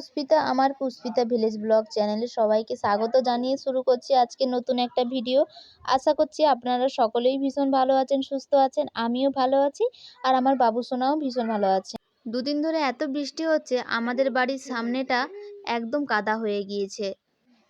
পুষ্পিতা, আমার Pushpita village blog চ্যানেলে সবাইকে স্বাগত জানিয়ে শুরু করছি আজকে নতুন একটা ভিডিও। আশা করছি আপনারা সকলেই ভীষণ ভালো আছেন, সুস্থ আছেন, আমিও ভালো আছি আর আমার বাবু সোনাও ভীষণ ভালো আছে। দুদিন ধরে এত বৃষ্টি হচ্ছে, আমাদের বাড়ির সামনেটা একদম কাদা হয়ে গিয়েছে।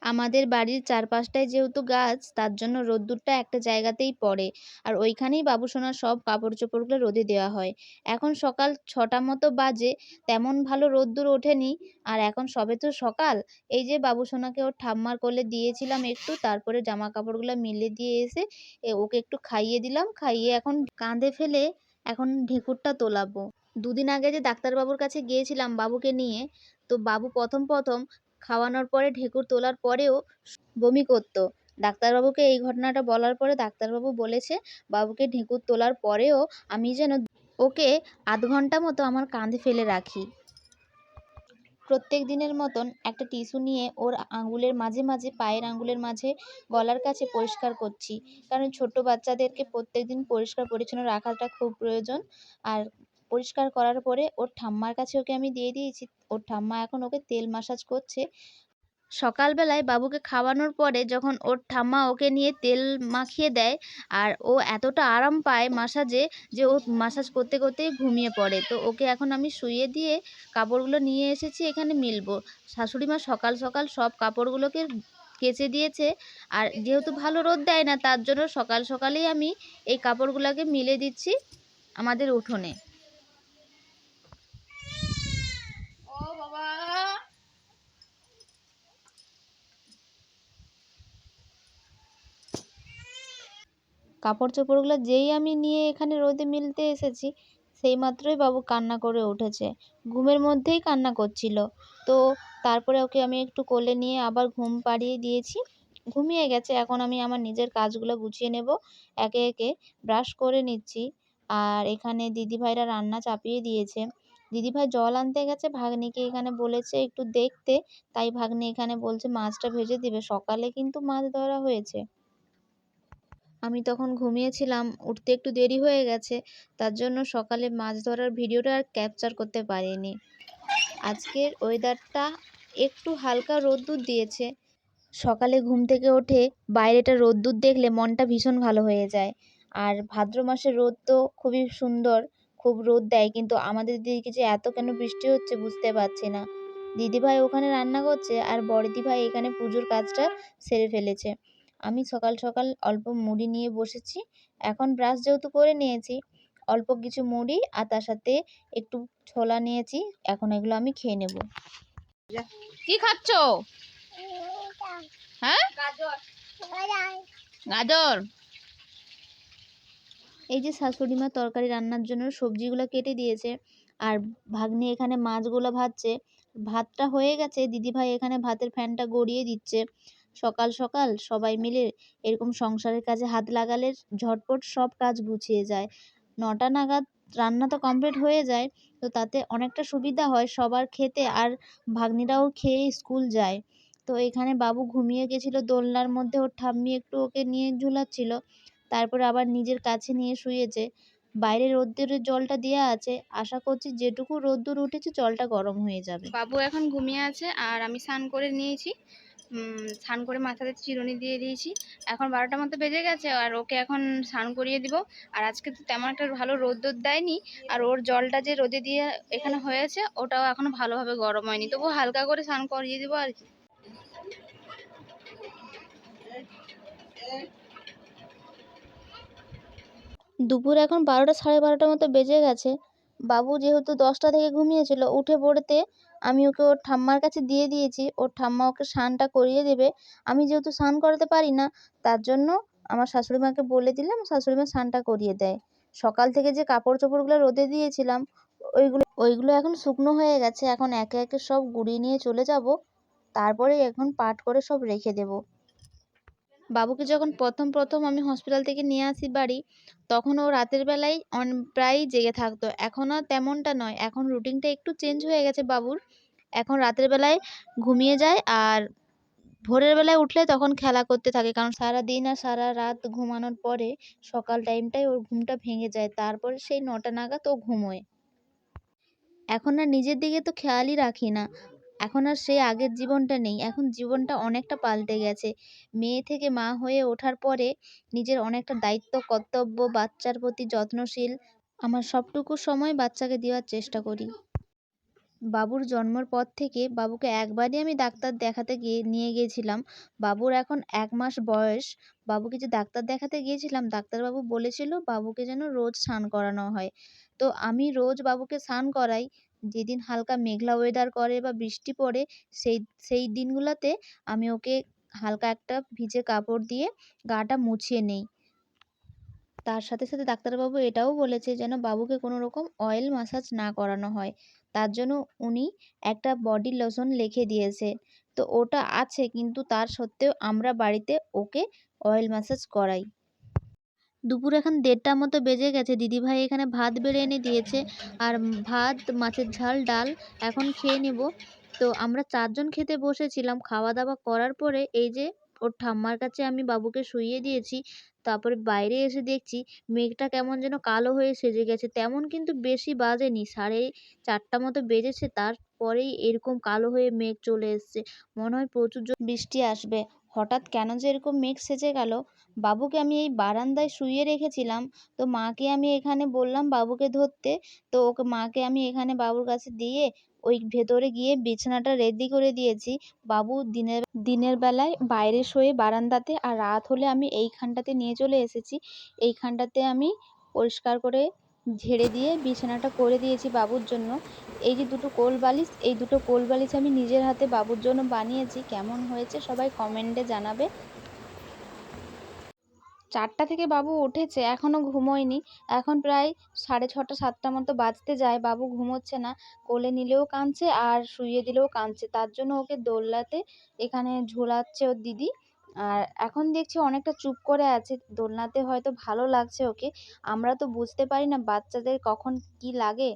আমাদের বাড়ির চারপাশটায় যেহেতু গাছ, তার জন্য রোদ্দুরটা একটা জায়গাতেই পড়ে। আর ওইখানেই বাবুসোনার সব কাপড় চোপড়গুলো রোদে দেওয়া হয়। এখন সকাল ছটা মতো বাজে, তেমন ভালো রোদ্দুর ওঠেনি। আর এখন সবে তো সকাল, এই যে বাবুসোনাকে ওর ঠাম্মার কোলে দিয়েছিলাম একটু, তারপরে জামা কাপড়গুলো মিলে দিয়ে এসে ওকে একটু খাইয়ে দিলাম। খাইয়ে এখন কাঁধে ফেলে এখন ঢেকুরটা তোলাবো। দুদিন আগে যে ডাক্তারবাবুর কাছে গিয়েছিলাম বাবুকে নিয়ে, তো বাবু প্রথম প্রথম খাওয়ানোর পরে ঢেকুর তোলার পরেও বমি করতো। ডাক্তারবাবুকে এই ঘটনাটা বলার পরে ডাক্তারবাবু বলেছে, বাবুকে ঢেকুর তোলার পরেও আমি যেন ওকে আধ ঘণ্টা মতো আমার কাঁধে ফেলে রাখি। প্রত্যেক দিনের মতন একটা টিস্যু নিয়ে ওর আঙুলের মাঝে মাঝে, পায়ের আঙুলের মাঝে গলার কাছে পরিষ্কার করছি। কারণ ছোট বাচ্চাদেরকে প্রত্যেক দিন পরিষ্কার পরিচ্ছন্ন রাখাটা খুব প্রয়োজন। আর পরিষ্কার করার পরে ওর ঠাম্মার কাছে ওকে আমি দিয়ে দিয়েছি। ওর ঠাম্মা এখন ওকে তেল মাসাজ করছে। সকালবেলায় বাবুকে খাওয়ানোর পরে যখন ওর ঠাম্মা ওকে নিয়ে তেল মাখিয়ে দেয় আর ও এতটা আরাম পায় মাসাজে যে ও মাসাজ করতে করতেই ঘুমিয়ে পড়ে। তো ওকে এখন আমি শুইয়ে দিয়ে কাপড়গুলো নিয়ে এসেছি এখানে মিলবো। শাশুড়ি মা সকাল সকাল সব কাপড়গুলোকে কেচে দিয়েছে আর যেহেতু ভালো রোদ দেয় না তার জন্য সকাল সকালেই আমি এই কাপড়গুলোকে মিলে দিচ্ছি আমাদের উঠোনে ও বাবা কাপড় চোপড়গুলো যেই আমি নিয়ে এখানে রোদে মিলতে এসেছি, সেই মাত্রই বাবু কান্না করে উঠেছে। ঘুমের মধ্যেই কান্না করছিল। তো তারপরে ওকে আমি একটু কোলে নিয়ে আবার ঘুম পাড়িয়ে দিয়েছি। ঘুমিয়ে গেছে, এখন আমি আমার নিজের কাজগুলো গুছিয়ে নেব। একে একে ব্রাশ করে নিচ্ছি। আর এখানে দিদিভাইরা রান্না চাপিয়ে দিয়েছে। দিদিভাই জল আনতে গেছে, ভাগ্নিকে এখানে বলেছে একটু দেখতে। তাই ভাগ্নি এখানে বলছে, মাছটা ভেজে দিবে। সকালে কিন্তু মাছ ধরা হয়েছে। আমি তখন ঘুমিয়েছিলাম, উঠতে একটু দেরি হয়ে গেছে, তার জন্য সকালে মাছ ধরার ভিডিওটা আর ক্যাপচার করতে পারিনি। আজকের ওয়েদারটা একটু হালকা রোদ্দুর দিয়েছে। সকালে ঘুম থেকে ওঠে বাইরেটা রোদ্দুর দেখলে মনটা ভীষণ ভালো হয়ে যায়। আর ভাদ্র মাসের রোদ তো খুবই সুন্দর, খুব রোদ দেয়, কিন্তু আমাদের দিকে যে এত কেন বৃষ্টি হচ্ছে বুঝতে পারছি না। দিদিভাই ওখানে রান্না করছে, আর বড়দিভাই এখানে পুজোর কাজটা সেরে ফেলেছে। আমি সকাল সকাল অল্প মুড়ি নিয়ে বসেছি। এখন ব্রাশ যেহেতু করে নিয়েছি অল্প কিছু মুড়ি আর তার সাথে একটু ছোলা নিয়েছি এখন এগুলো আমি খেয়ে নেব। কি খাচ্ছ? হ্যাঁ? গাজর। এই যে শাশুড়ি মা তরকারি রান্নার জন্য সবজিগুলো কেটে দিয়েছে আর ভাগ্নি এখানে মাছগুলো ভাজছে। ভাতটা হয়ে গেছে দিদিভাই এখানে ভাতের ফ্যানটা গড়িয়ে দিচ্ছে। সকাল সকাল সবাই মিলে এরকম সংসারের কাজে হাত লাগালে ঝটপট সব কাজ গুছিয়ে যায়। নটা নাগাদ রান্না তো কমপ্লিট হয়ে যায়, তো তাতে অনেকটা সুবিধা হয় সবার খেতে আর ভাগ্নিরাও খেয়ে স্কুল যায়। তো এখানে বাবু ঘুমিয়ে গেছিল, দোলনার মধ্যে ওর ঠাম্মি একটু ওকে নিয়ে ঝুলাচ্ছিল, তারপরে আবার নিজের কাছে নিয়ে শুয়েছে। বাইরে রোদ্দুরের জলটা দেওয়া আছে, আশা করছি যেটুকু রোদ্দুর উঠেছে জলটা গরম হয়ে যাবে। বাবু এখন ঘুমিয়ে আছে আর আমি স্নান করে নিয়েছি। স্নান করে মাথাতে চিরুনি দিয়ে দিয়েছি। এখন বারোটার মতো বেজে গেছে আর ওকে এখন স্নান করিয়ে দিব। আর আজকে তো তেমন একটা ভালো রোদ্দুর দেয়নি। আর ওর জলটা যে রোদে দিয়ে এখানে হয়েছে, ওটাও এখনও ভালোভাবে গরম হয়নি। তবু হালকা করে স্নান করিয়ে দিব আর কি। দুপুর এখন বারোটা, সাড়ে বারোটার মতো বেজে গেছে। বাবু যেহেতু দশটা থেকে ঘুমিয়েছিল, উঠে পড়তে আমি ওকে ওর ঠাম্মার কাছে দিয়ে দিয়েছি। ওর ঠাম্মা ওকে স্নানটা করিয়ে দেবে। আমি যেহেতু স্নান করাতে পারি না, তার জন্য আমার শাশুড়ি মাকে বলে দিলাম, শাশুড়ি মা স্নানটা করিয়ে দেয়। সকাল থেকে যে কাপড় চোপড়গুলো রোদে দিয়েছিলাম, ওইগুলো ওইগুলো এখন শুকনো হয়ে গেছে। এখন একে একে সব গুঁড়িয়ে নিয়ে চলে যাব। তারপরে এখন পাট করে সব রেখে দেবো। বাবুকে যখন প্রথম প্রথম আমি হসপিটাল থেকে নিয়ে আসি বাড়ি, তখন ও রাতের বেলায় অন, প্রায়ই জেগে থাকতো। এখন আর তেমনটা নয়। এখন রুটিনটা একটু চেঞ্জ হয়ে গেছে বাবুর। এখন রাতের বেলায় ঘুমিয়ে যায় আর ভোরের বেলায় উঠলে তখন খেলা করতে থাকে। কারণ সারা দিন আর সারা রাত ঘুমানোর পরে সকাল টাইমটায় ওর ঘুমটা ভেঙে যায়। তারপরে সেই নটা নাগাদ ও ঘুমোয়। এখন আর নিজের দিকে তো খেয়ালই রাখি না। এখন আর সেই আগের জীবনটা নেই। এখন জীবনটা অনেকটা পাল্টে গেছে। মেয়ে থেকে মা হয়ে ওঠার পরে নিজের অনেকটা দায়িত্ব, কর্তব্য, বাচ্চার প্রতি যত্নশীল আমার সবটুকু সময় বাচ্চাকে দেওয়ার চেষ্টা করি। বাবুর জন্মর পর থেকে বাবুকে একবারই আমি ডাক্তার দেখাতে গিয়ে, নিয়ে গিয়েছিলাম। বাবুর এখন এক মাস বয়স। বাবুকে যে ডাক্তার দেখাতে গিয়েছিলাম, ডাক্তারবাবু বলেছিল বাবুকে যেন রোজ স্নান করানো হয়। তো আমি রোজ বাবুকে স্নান করাই। যেদিন হালকা মেঘলা ওয়েদার করে বা বৃষ্টি পড়ে, সেই সেই দিনগুলোতে আমি ওকে হালকা একটা ভিজে কাপড় দিয়ে গাটা মুছিয়ে নেই। তার সাথে সাথে ডাক্তারবাবু এটাও বলেছে যেন বাবুকে কোনো রকম অয়েল ম্যাসাজ না করানো হয়। তার জন্য উনি একটা বডি লোশন লিখে দিয়েছে। তো ওটা আছে, কিন্তু তার সত্ত্বেও আমরা বাড়িতে ওকে অয়েল ম্যাসাজ করাই। দুপুর এখন দেড়টার মতো বেজে গেছে। দিদিভাই এখানে ভাত বেড়ে এনে দিয়েছে আর ভাত, মাছের ঝাল, ডাল এখন খেয়ে নেব। তো আমরা চারজন খেতে বসেছিলাম। খাওয়া দাওয়া করার পরে এই যে ওর ঠাম্মার কাছে আমি বাবুকে শুইয়ে দিয়েছি। তারপরে বাইরে এসে দেখছি মেঘটা কেমন যেন কালো হয়ে সেজে গেছে। তেমন কিন্তু বেশি বাজেনি। সাড়ে চারটা মতো বেজেছে। তারপরেই এরকম কালো হয়ে মেঘ চলে এসছে। মনে হয় প্রচুর বৃষ্টি আসবে। হঠাৎ কেন যে এরকম মেঘ সেজে গেল? বাবুকে আমি এই বারান্দায় শুইয়ে রেখেছিলাম, তো মাকে আমি এখানে বললাম বাবুকে ধরতে, তো ওকে, মাকে আমি এখানে বাবুর কাছে দিয়ে ওই ভেতরে গিয়ে বিছানাটা রেডি করে দিয়েছি। বাবু দিনের দিনের বেলায় বাইরে শোয়ে বারান্দাতে আর রাত হলে আমি এইখানটাতে নিয়ে চলে এসেছি। এইখানটাতে আমি পরিষ্কার করে ঝেড়ে দিয়ে বিছানাটা করে দিয়েছি বাবুর জন্য। এই যে দুটো কোল বালিশ, এই দুটো কোল বালিশ আমি নিজের হাতে বাবুর জন্য বানিয়েছি। কেমন হয়েছে সবাই কমেন্টে জানাবে। চারটা থেকে বাবু উঠেছে এখনও ঘুমোয়নি। এখন প্রায় সাড়ে ছটা, সাতটা মতো বাজতে যায়। বাবু ঘুমোচ্ছে না, কোলে নিলেও কাঁদছে আর শুইয়ে দিলেও কাঁদছে। তার জন্য ওকে দোলনাতে এখানে ঝোলাচ্ছে ওর দিদি। আর এখন দেখছি অনেকটা চুপ করে আছে। দোলনাতে হয়তো ভালো লাগছে ওকে। আমরা তো বুঝতে পারি না বাচ্চাদের কখন কি লাগে।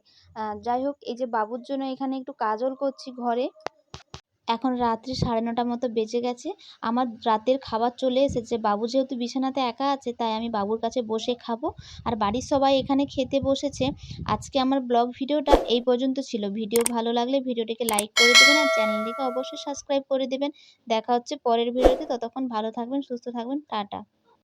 যাই হোক, এই যে বাবুর জন্য এখানে একটু কাজল করছি ঘরে। এখন রাত্রি সাড়ে নটা মতো বেজে গেছে। আমার রাতের খাবার চলে এসেছে। বাবু যেহেতু বিছানাতে একা আছে, তাই আমি বাবুর কাছে বসে খাব। আর বাড়ির সবাই এখানে খেতে বসেছে। আজকে আমার ব্লগ ভিডিওটা এই পর্যন্ত ছিল। ভিডিও ভালো লাগলে ভিডিওটিকে লাইক করে দেবেন আর চ্যানেলটিকে অবশ্যই সাবস্ক্রাইব করে দেবেন। দেখা হচ্ছে পরের ভিডিওতে। ততক্ষণ ভালো থাকবেন, সুস্থ থাকবেন। টাটা।